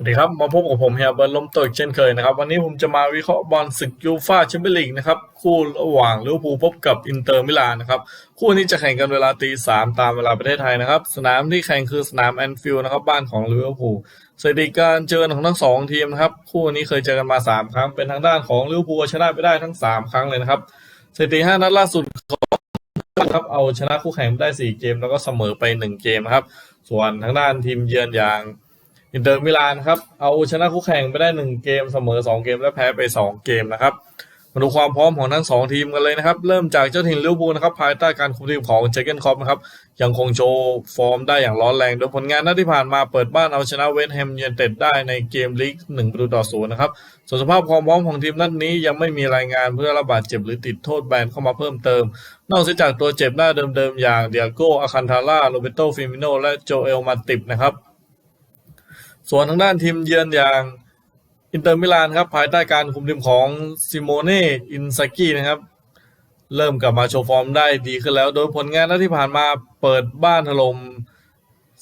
สวัสดีครับมาพบกับผมเฮียเบิร์ดลมตกเช่นเคยนะครับ วันนี้ผมจะมาวิเคราะห์บอลศึกยูฟ่าแชมเปี้ยนลีกนะครับ คู่ระหว่างลิเวอร์พูลพบกับอินเตอร์มิลานนะครับ คู่นี้จะแข่งกันเวลาตีสามตามเวลาประเทศไทยนะครับ สนามที่แข่งคือสนามแอนฟิลด์นะครับ บ้านของลิเวอร์พูลสถิติการเจอของทั้งสองทีมนะครับ คู่นี้เคยเจอกันมาสามครั้งเป็นทางด้านของลิเวอร์พูลชนะไปได้ทั้งสามครั้งเลยนะครับสถิติห้านัดล่าสุดของครับเอาชนะคู่แข่งได้สี่เกมแล้วก็เสมอไปหนึ่งเกมครับ ส่วนทางด้านทีมเยือนอย่าง อินเตอร์มิลานครับเอาชนะคู่แข่งไปได้หนึ่งเกมเสมอสองเกมและแพ้ไปสองเกมนะครับมาดูความพร้อมของทั้งสองทีมกันเลยนะครับ เริ่มจากเจ้าถิ่นลิเวอร์พูลนะครับภายใต้การคุมทีมของเจเกนคอปนะครับยังคงโชว์ฟอร์มได้อย่างร้อนแรงโดยผลงานนัดที่ผ่านมาเปิดบ้านเอาชนะเวสต์แฮมยูไนเต็ดได้ในเกมลีกหนึ่งประตูต่อศูนย์นะครับส่วนสภาพความพร้อมของทีมนัดนี้ยังไม่มีรายงานเพื่อระบาดเจ็บหรือติดโทษแบนเข้ามาเพิ่มเติม นอกจากตัวเจ็บหน้าเดิมๆอย่างเดียโกอาคันทาร่าโรเบโตฟิมิโนและโจเอลมาติบนะครับ ส่วนทางด้านทีมเยือนอย่างอินเตอร์มิลานครับภายใต้การคุมทีมของซิโมเน่อินซากินะครับเริ่มกลับมาโชว์ฟอร์มได้ดีขึ้นแล้ว โดยผลงานนัดที่ผ่านมาเปิดบ้านถล่ม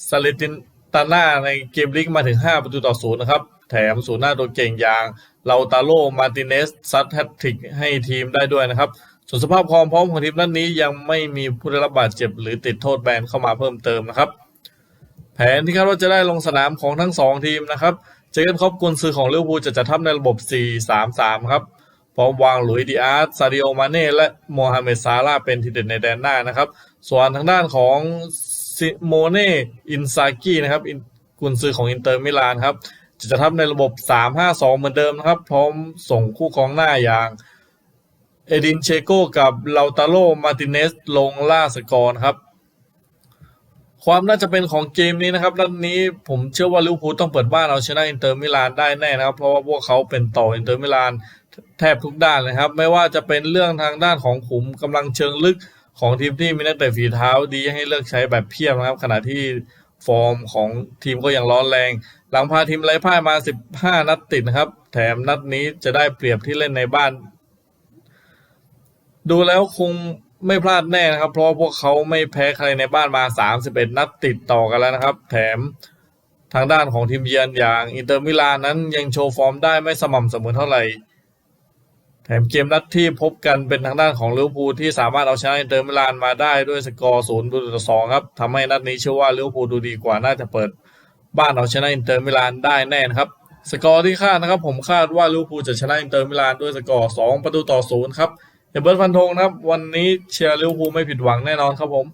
ซาเลตินตาน่าในเกมลีกมาถึง 5 ประตูต่อศูนย์นะครับ แถมศูนย์หน้าตัวเก่งอย่างลาตาโลมาติเนสซัดแฮตทริกให้ทีมได้ด้วยนะครับ ส่วนสภาพความพร้อมของทีมนัดนี้ยังไม่มีผู้ได้รับบาดเจ็บหรือติดโทษแบนเข้ามาเพิ่มเติมนะครับ แผนที่คาดว่าจะได้ลงสนามของทั้งสองทีมนะครับ เจอกันครบกุนซือของลิเวอร์พูลจะจัดทัพในระบบ 4-3-3 ครับ พร้อมวางหลุยส์ดิอาร์ตซาดิโอ มาเน่ และโมฮัมเหม็ดซาร่าเป็นทีเด็ดในแดนหน้านะครับ ส่วนทางด้านของซิโมเน่ อินซากินะครับกุนซือของอินเตอร์มิลานครับ จะจัดทัพในระบบ 3-5-2 เหมือนเดิมนะครับ พร้อมส่งคู่กองหน้าอย่างเอดินเชโกกับลาตาโล มาติเนส ลงล่าสกอร์ครับ ความน่าจะเป็นของเกมนี้นะครับนัดนี้ผมเชื่อว่าลิเวอร์พูลต้องเปิดบ้านเอาชนะอินเตอร์มิลานได้แน่นะครับ เพราะว่าพวกเขาเป็นต่ออินเตอร์มิลานแทบทุกด้านเลยครับ ไม่ว่าจะเป็นเรื่องทางด้านของขุมกำลังเชิงลึกของทีมที่มีนักเตะฝีเท้าดีให้เลือกใช้แบบเพียบนะครับ ขณะที่ฟอร์มของทีมก็ยังร้อนแรง หลังพาทีมไร้พ่ายมา 15 นัดติดนะครับ แถมนัดนี้จะได้เปรียบที่เล่นในบ้าน ดูแล้วคง ไม่พลาดแน่นะครับ เพราะพวกเขาไม่แพ้ใครในบ้านมา 31 นัดติดต่อกันแล้วนะครับ แถมทางด้านของทีมเยือนอย่างอินเตอร์มิลานนั้นยังโชว์ฟอร์มได้ไม่สม่ำเสมอเท่าไหร่ แถมเกมนัดที่พบกันเป็นทางด้านของลิเวอร์พูลที่สามารถเอาชนะอินเตอร์มิลานมาได้ด้วยสกอร์ศูนย์ต่อสองครับทำให้นัดนี้เชื่อว่าลิเวอร์พูลดูดีกว่าน่าจะเปิด บ้านเอาชนะอินเตอร์มิลานได้แน่นครับสกอร์ที่คาดนะครับ ผมคาดว่าลิเวอร์พูลจะชนะอินเตอร์มิลานด้วยสกอร์สองประตูต่อศูนย์ครับ เดี๋ยวเบิร์ดฟันธงนะครับ วันนี้เชียร์ลิเวอร์พูลไม่ผิดหวังแน่นอนครับผม